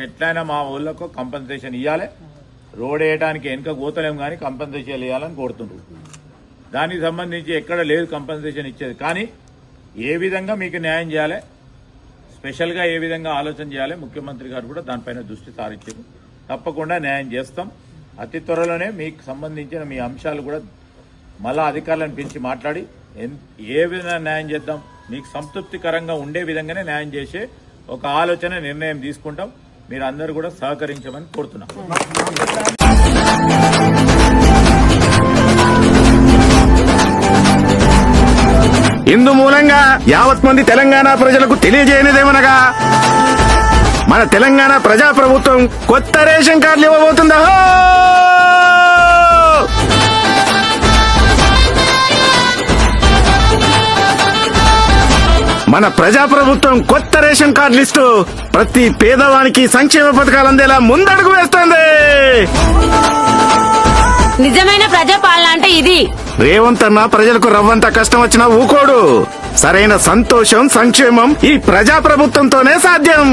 మాకు ఎట్లయినా మా ఊళ్ళకు కంపెన్సేషన్ ఇవ్వాలి రోడ్ వేయడానికి వెనుక గోతలేం కానీ కంపెన్సేషన్ ఇవ్వాలని కోరుతుండ్రు. దానికి సంబంధించి ఎక్కడ లేదు కంపెన్సేషన్ ఇచ్చేది. కానీ ఏ విధంగా మీకు న్యాయం చేయాలి? స్పెషల్గా ఏ విధంగా ఆలోచన చేయాలి? ముఖ్యమంత్రి గారు కూడా దానిపైన దృష్టి సారించారు. తప్పకుండా న్యాయం చేస్తాం. అతి త్వరలోనే మీకు సంబంధించిన మీ అంశాలు కూడా మళ్ళా అధికారులను పిలిచి మాట్లాడి ఏ విధంగా న్యాయం చేద్దాం? మీకు సంతృప్తికరంగా ఉండే విధంగానే న్యాయం చేసే ఒక ఆలోచన నిర్ణయం తీసుకుంటాం. మీరు అందరూ కూడా సహకరించమని కోరుతున్నాం. ఇందు మూలంగా యావత్ మంది తెలంగాణ ప్రజలకు తెలియజేయనిదేమనగా మన తెలంగాణ ప్రజా ప్రభుత్వం కొత్త రేషన్ కార్డులు ఇవ్వబోతుందా? మన ప్రజా ప్రభుత్వం కొత్త రేషన్ కార్డు లిస్టు ప్రతి పేదవానికి సంక్షేమ పథకాలు అందేలా ముందడుగు వేస్తుంది. నిజమైన ప్రజాపాలన అంటే ఇది. రేవంత్ అన్న ప్రజలకు రవ్వంత కష్టం వచ్చినా ఊకోడు. సరైన సంతోషం సంక్షేమం ఈ ప్రజా ప్రభుత్వంతోనే సాధ్యం.